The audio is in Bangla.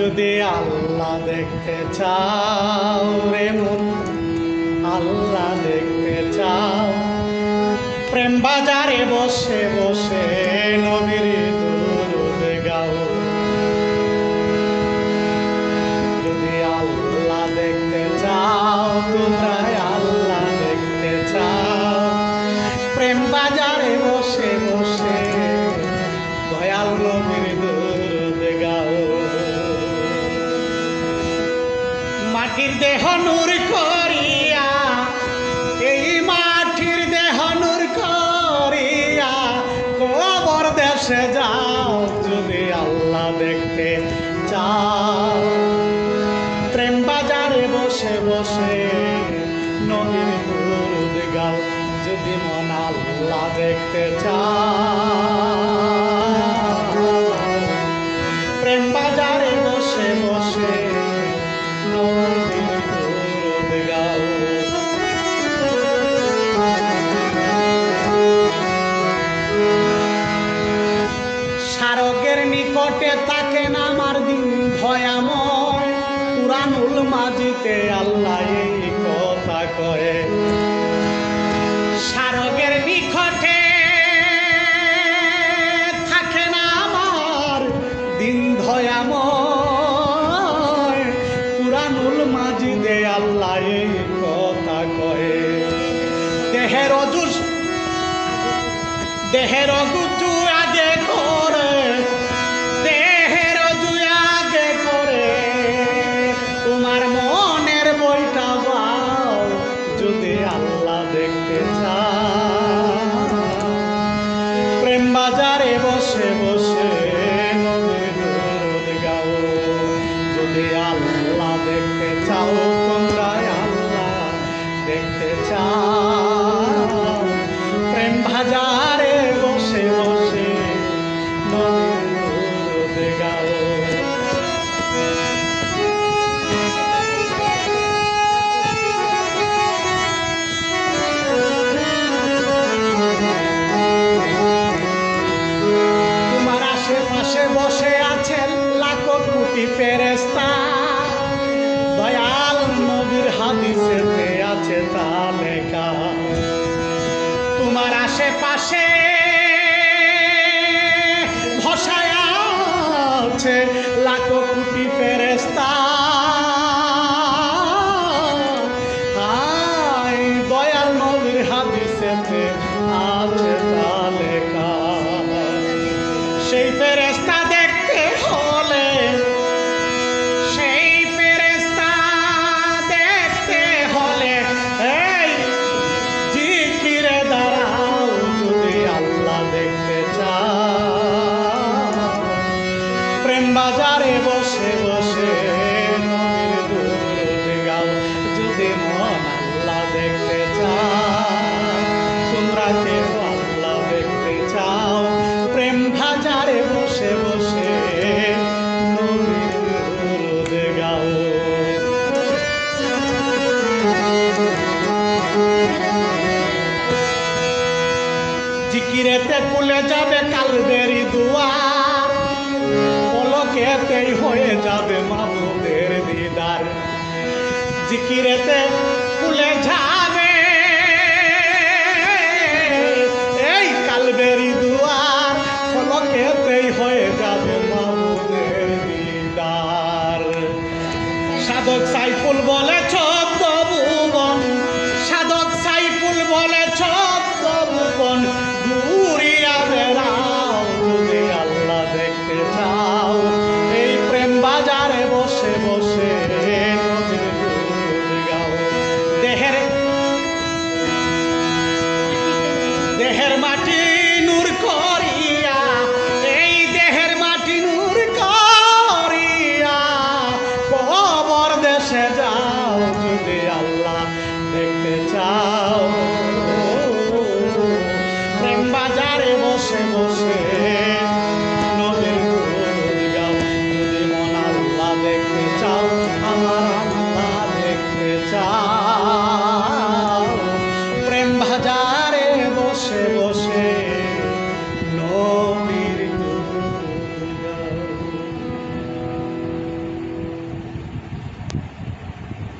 যদি আল্লাহ দেখতে চাও রে মন আল্লাহ দেখতে চাও। প্রেম বাজারে বসে বসে দেহ নূর করিয়া, এই মাটির দেহ নূর করিয়া, কবর দেশে যাও, যদি আল্লাহ দেখতে চাও। প্রেম বাজারে বসে বসে নদীর দুধ গাও যদি মন আল্লাহ দেখতে চাও তাকে দিন ভয়াময় পুরানুল মাজিতে আল্লাহ এই কথা কয়ে। স্মারকের নিকটে থাকে না আমার দিন ভয়াময় আল্লাহ এই কথা কয়ে। দেহের অজুস দেহের বসে বসে নদীর গাও। যদি আল্লাহ দেখতে চাও ফেরেস্তা দয়াল নবীর হাদিসেতে আছে তা লেখা। তোমার আশেপাশে কেউ আল্লাহ দেখতে চাও। প্রেম বাজারে বসে বসে জিকিরেতে কুলে যাবে কালবেরি দুয়ার, পলকেতেই হয়ে যাবে মাবুদের দিদার। জিকিরেতে কুলে যাবে পলকেতেই হয়ে যাবে মাবুদের দিদার। সাধক সাই रा